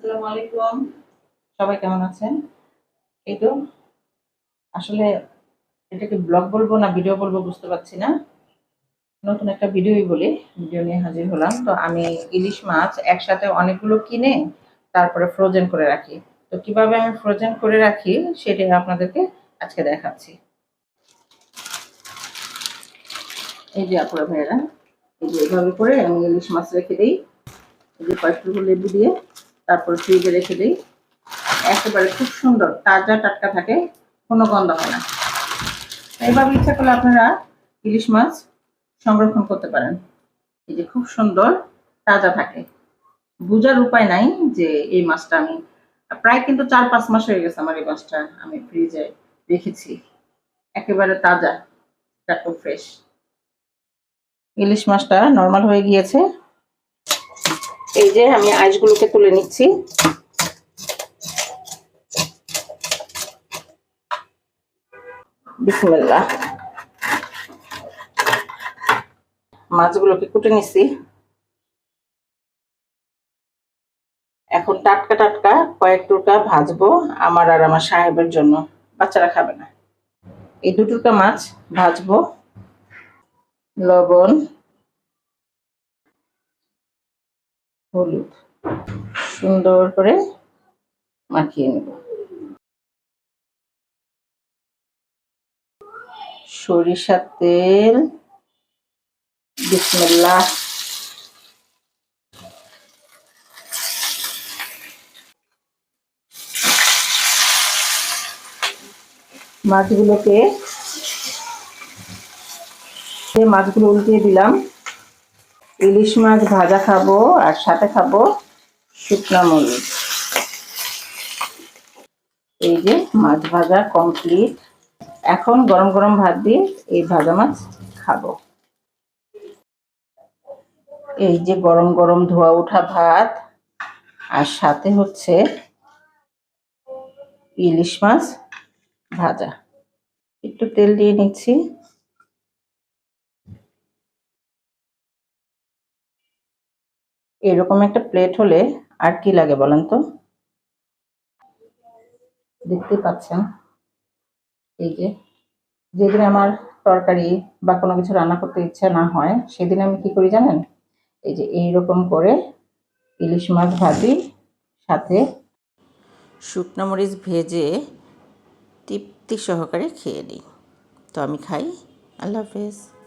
আসসালামু আলাইকুম। সবাই কেমন আছেন? এই তো, আসলে এটাকে ব্লগ বলব না ভিডিও বলব বুঝতে পারছি না। নতুন একটা ভিডিওই বলি ভিডিও নিয়ে হাজির হলাম। তো আমি ইলিশ মাছ একসাথে অনেকগুলো কিনে তারপরে ফ্রোজেন করে রাখি। তো কীভাবে আমি ফ্রোজেন করে রাখি সেটাই আপনাদেরকে আজকে দেখাচ্ছি। এই যে আপুরা ভাইয়েরা, এই যে এইভাবে করে আমি ইলিশ মাছ রেখে দিই। এই যে কয়েকটুকু লেবু দিয়ে। তারপর ফ্রিজে রেখে দিই। একেবারে খুব সুন্দর, তাজা টাটকা থাকে, কোনো গন্ধ হয় না। এইভাবে ইচ্ছা করলে আপনারা ইলিশ মাছ সংরক্ষণ করতে পারেন। এই যে খুব সুন্দর, তাজা থাকে। বোঝার উপায় নাই যে এই মাছটা আমি, প্রায় কিন্তু চার পাঁচ মাস হয়ে গেছে আমার এই মাছটা আমি ফ্রিজে রেখেছি। একেবারে তাজা টাটকা ফ্রেশ ইলিশ মাছটা নর্মাল হয়ে গিয়েছে। এই যে আমি আইসগুলোকে তুলে নিচ্ছি। মাছগুলোকে কুটে নিছি এখন টাটকা টাটকা কয়েক টুকরা ভাজবো আমার আর আমার সাহেবের জন্য। বাচ্চারা খাবে না। এই দু টুকরা মাছ ভাজবো। লবণ হলুদ। সুন্দর করে মাখিয়ে নেব। সরিষার তেল বিসমিল্লাহ। মাছগুলোকে মাছগুলো উল্টিয়ে দিলাম ইলিশ মাছ ভাজা খাব আর সাথে খাব শুকনা মরিচ। এই যে মাছ ভাজা কমপ্লিট এখন গরম গরম ভাত দিয়ে এই ভাজা মাছ খাব। এই যে গরম গরম ধোয়া ওঠা ভাত আর সাথে হচ্ছে ইলিশ মাছ ভাজা। একটু তেল দিয়ে নিচ্ছি। এরকম একটা প্লেট হলে আর কি লাগে বলেন তো? দেখতে পাচ্ছেন? এই যে, যেদিন আমার তরকারি বা কোনো কিছু রান্না করতে ইচ্ছা না হয়, সেদিন আমি কি করি জানেন? এই যে, এইরকম করে ইলিশ মাছ ভাজি, সাথে শুকনো মরিচ ভেজে তৃপ্তি সহকারে খেয়ে নিই। তো আমি খাই। আল্লাহ হাফেজ।